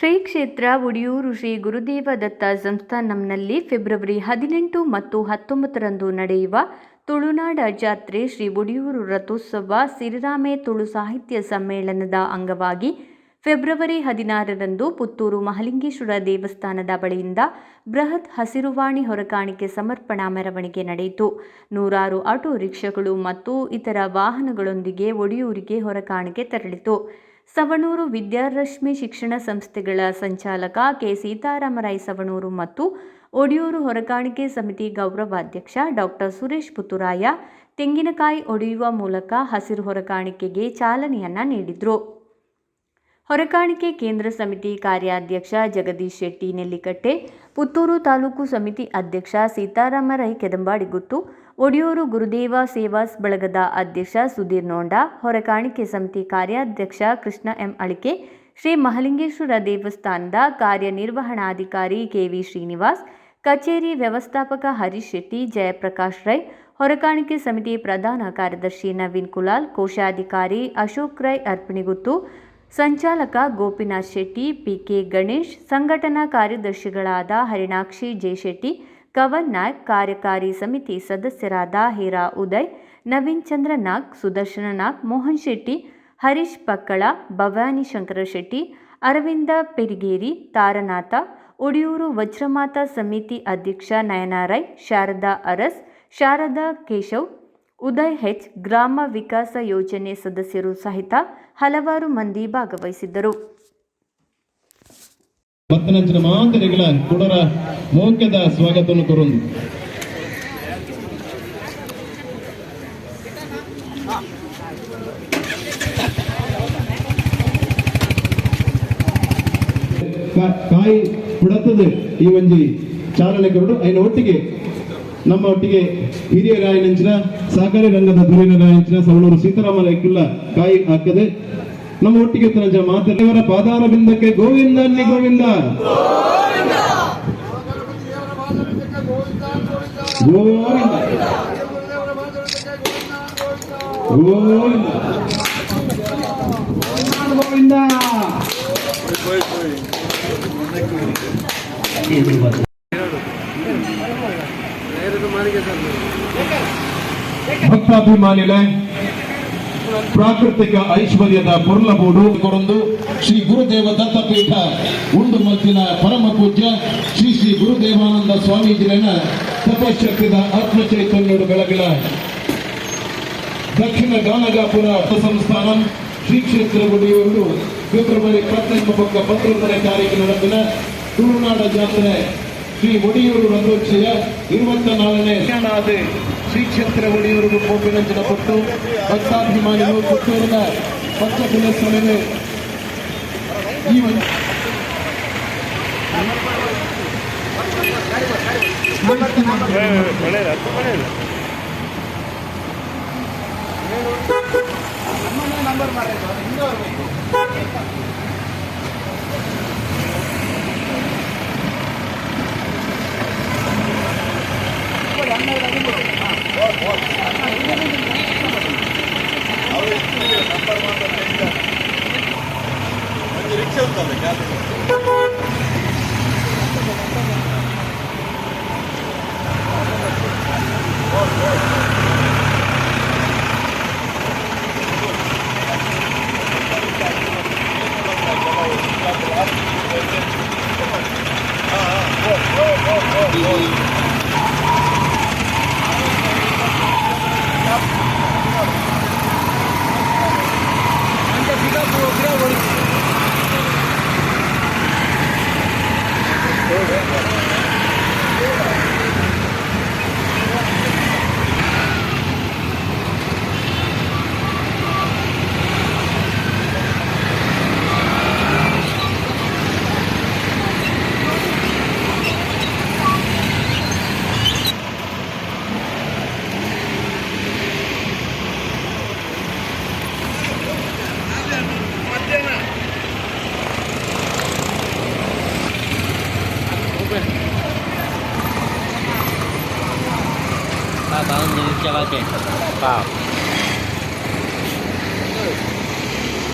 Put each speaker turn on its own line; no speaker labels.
ಶ್ರೀ ಕ್ಷೇತ್ರ ಉಡಿಯೂರು ಶ್ರೀ ಗುರುದೇವ ದತ್ತ ಸಂಸ್ಥಾನಂನಲ್ಲಿ ಫೆಬ್ರವರಿ ಹದಿನೆಂಟು ಮತ್ತು ಹತ್ತೊಂಬತ್ತರಂದು ನಡೆಯುವ ತುಳುನಾಡ ಜಾತ್ರೆ ಶ್ರೀ ಬುಡಿಯೂರು ರಥೋತ್ಸವ, ಸಿರಿರಾಮೆ ತುಳು ಸಾಹಿತ್ಯ ಸಮ್ಮೇಳನದ ಅಂಗವಾಗಿ ಫೆಬ್ರವರಿ ಹದಿನಾರರಂದು ಪುತ್ತೂರು ಮಹಲಿಂಗೇಶ್ವರ ದೇವಸ್ಥಾನದ ಬಳಿಯಿಂದ ಬೃಹತ್ ಹಸಿರುವಾಣಿ ಹೊರಕಾಣಿಕೆ ಸಮರ್ಪಣಾ ಮೆರವಣಿಗೆ ನಡೆಯಿತು. ನೂರಾರು ಆಟೋ ರಿಕ್ಷಾಗಳು ಮತ್ತು ಇತರ ವಾಹನಗಳೊಂದಿಗೆ ಒಡಿಯೂರಿಗೆ ಹೊರಕಾಣಿಕೆ ತೆರಳಿತು. ಸವಣೂರು ವಿದ್ಯಾರಶ್ಮಿ ಶಿಕ್ಷಣ ಸಂಸ್ಥೆಗಳ ಸಂಚಾಲಕ ಕೆ. ಸೀತಾರಾಮರಾಯ್ ಸವಣೂರು ಮತ್ತು ಒಡಿಯೂರು ಹೊರಕಾಣಿಕೆ ಸಮಿತಿ ಗೌರವಾಧ್ಯಕ್ಷ ಡಾಕ್ಟರ್ ಸುರೇಶ್ ಪುತ್ತೂರಾಯ ತೆಂಗಿನಕಾಯಿ ಒಡೆಯುವ ಮೂಲಕ ಹಸಿರು ಹೊರಕಾಣಿಕೆಗೆ ಚಾಲನೆಯನ್ನ ನೀಡಿದರು. ಹೊರಕಾಣಿಕೆ ಕೇಂದ್ರ ಸಮಿತಿ ಕಾರ್ಯಾಧ್ಯಕ್ಷ ಜಗದೀಶ್ ಶೆಟ್ಟಿ ನೆಲ್ಲಿಕಟ್ಟೆ, ಪುತ್ತೂರು ತಾಲೂಕು ಸಮಿತಿ ಅಧ್ಯಕ್ಷ ಸೀತಾರಾಮ ರೈ ಕೆದಂಬಾಡಿಗುತ್ತು, ಒಡಿಯೂರು ಗುರುದೇವ ಸೇವಾಸ್ ಬಳಗದ ಅಧ್ಯಕ್ಷ ಸುಧೀರ್ ನೋಂಡ, ಹೊರಕಾಣಿಕೆ ಸಮಿತಿ ಕಾರ್ಯಾಧ್ಯಕ್ಷ ಕೃಷ್ಣ ಎಂ ಅಳಿಕೆ, ಶ್ರೀ ಮಹಲಿಂಗೇಶ್ವರ ದೇವಸ್ಥಾನದ ಕಾರ್ಯನಿರ್ವಹಣಾಧಿಕಾರಿ ಕೆವಿ ಶ್ರೀನಿವಾಸ್, ಕಚೇರಿ ವ್ಯವಸ್ಥಾಪಕ ಹರೀಶ್ ಶೆಟ್ಟಿ, ಜಯಪ್ರಕಾಶ್ ರೈ, ಹೊರಕಾಣಿಕೆ ಸಮಿತಿ ಪ್ರಧಾನ ಕಾರ್ಯದರ್ಶಿ ನವೀನ್ ಕುಲಾಲ್, ಕೋಶಾಧಿಕಾರಿ ಅಶೋಕ್ ರೈ ಅರ್ಪಣಿಗುತ್ತು ಸಂಚಾಲಕ ಗೋಪಿನಾಥ್ ಶೆಟ್ಟಿ, ಪಿಕೆ ಗಣೇಶ್, ಸಂಘಟನಾ ಕಾರ್ಯದರ್ಶಿಗಳಾದ ಹರಿಣಾಕ್ಷಿ ಜೆಶೆಟ್ಟಿ ಕವನ್ ನಾಯ್ಕ್, ಕಾರ್ಯಕಾರಿ ಸಮಿತಿ ಸದಸ್ಯರಾದ ಹೀರಾ ಉದಯ್, ನವೀನ್ ಚಂದ್ರ ನಾಗ್, ಸುದರ್ಶನ ನಾಗ್, ಮೋಹನ್ ಶೆಟ್ಟಿ, ಹರೀಶ್ ಪಕ್ಕಳ, ಭವಾನಿ ಶಂಕರ ಶೆಟ್ಟಿ, ಅರವಿಂದ ಪೆರಿಗೇರಿ, ತಾರನಾಥ, ಒಡಿಯೂರು ವಜ್ರಮಾತಾ ಸಮಿತಿ ಅಧ್ಯಕ್ಷ ನಯನಾರಾಯ್ ಶಾರದಾ ಅರಸ್, ಶಾರದಾ ಕೇಶವ್ ಉದಯ್ ಹೆಚ್ ಗ್ರಾಮ ವಿಕಾಸ ಯೋಜನೆ ಸದಸ್ಯರು ಸಹಿತ ಹಲವಾರು ಮಂದಿ ಭಾಗವಹಿಸಿದ್ದರು.
ಕಾಯಿ ಬಿಡುತ್ತದೆ ಈ ಒಂಜಿ ಚಾಲನೆ ಕೊರಡು. ಐನ ಒಟ್ಟಿಗೆ ನಮ್ಮ ಒಟ್ಟಿಗೆ ಹಿರಿಯ ರಾಯನಂಚಿನ ಸಹಕಾರಿ ರಂಗದ ಧುರೀಣ ರಾಯಂಚಿನ ಸವಣೂರು ಸೀತಾರಾಮ ರೈಕುಲ್ಲ ಕಾಯಿ ಹಾಕದೆ ನಮ್ಮ ಒಟ್ಟಿಗೆ ತನಜ ಮಾತರಿವರ ಪಾದಾರ ಬಿಂದಕ್ಕೆ ಗೋವಿಂದ ಅನ್ನಿ ಗೋವಿಂದ. ಗೋವಿಂದ. ಗೋವಿಂದ. ಗೋವಿಂದ. ಭಕ್ತಾಭಿಮಾನಿಲೆ ಪ್ರಾಕೃತಿಕ ಐಶ್ವರ್ಯದ ಪೊರ್ಲಬೋಡು ಕೊರೊಂದು ಶ್ರೀ ಗುರುದೇವ ದತ್ತಪೀಠ ಉಂಡು ಮತ್ತಿನ ಪರಮ ಪೂಜ್ಯ ಶ್ರೀ ಶ್ರೀ ಗುರುದೇವಾನಂದ ಸ್ವಾಮೀಜಿನ ತಪಶಕ್ತಿದ ಆತ್ಮ ಚೈತನ್ಯಡು ಬೆಳಗಿನ ದಕ್ಷಿಣ ಗಾನಗಾಪುರ ಸಂಸ್ಥಾನಂ ಶ್ರೀ ಕ್ಷೇತ್ರ ಗುಡಿಯೂರು ಫೆಬ್ರವರಿ ಇಪ್ಪತ್ತೆಂಟು ಪಕ್ಕ ಪತ್ರೊಂದನೇ ತಾರೀಕಿನ ತುಳುನಾಡ ಜಾತ್ರೆ. ಶ್ರೀ ಒಡಿಯೂರು ರಥೋತ್ಸವ ಇರುವತ್ತ ನಾಲ್ಕನೇ ಶರಣಾದ ಶ್ರೀ ಕ್ಷೇತ್ರ ಒಡಿಯೂರು ಕೋಪಿನಂಚಿನ ಕೊಟ್ಟು ಭಕ್ತಾಭಿಮಾನಿಗಳು ಪುತ್ತೂರಿನ ಪಂಚಪುಣ್ಯ ಸ್ವಾಮಿಗಳು ಈ ಒಂದು
ರಿಕ್ಷಾ ಉಂಟಲ್ಲ gas Oh, oh, oh,
oh.
バウンド打ち上がって。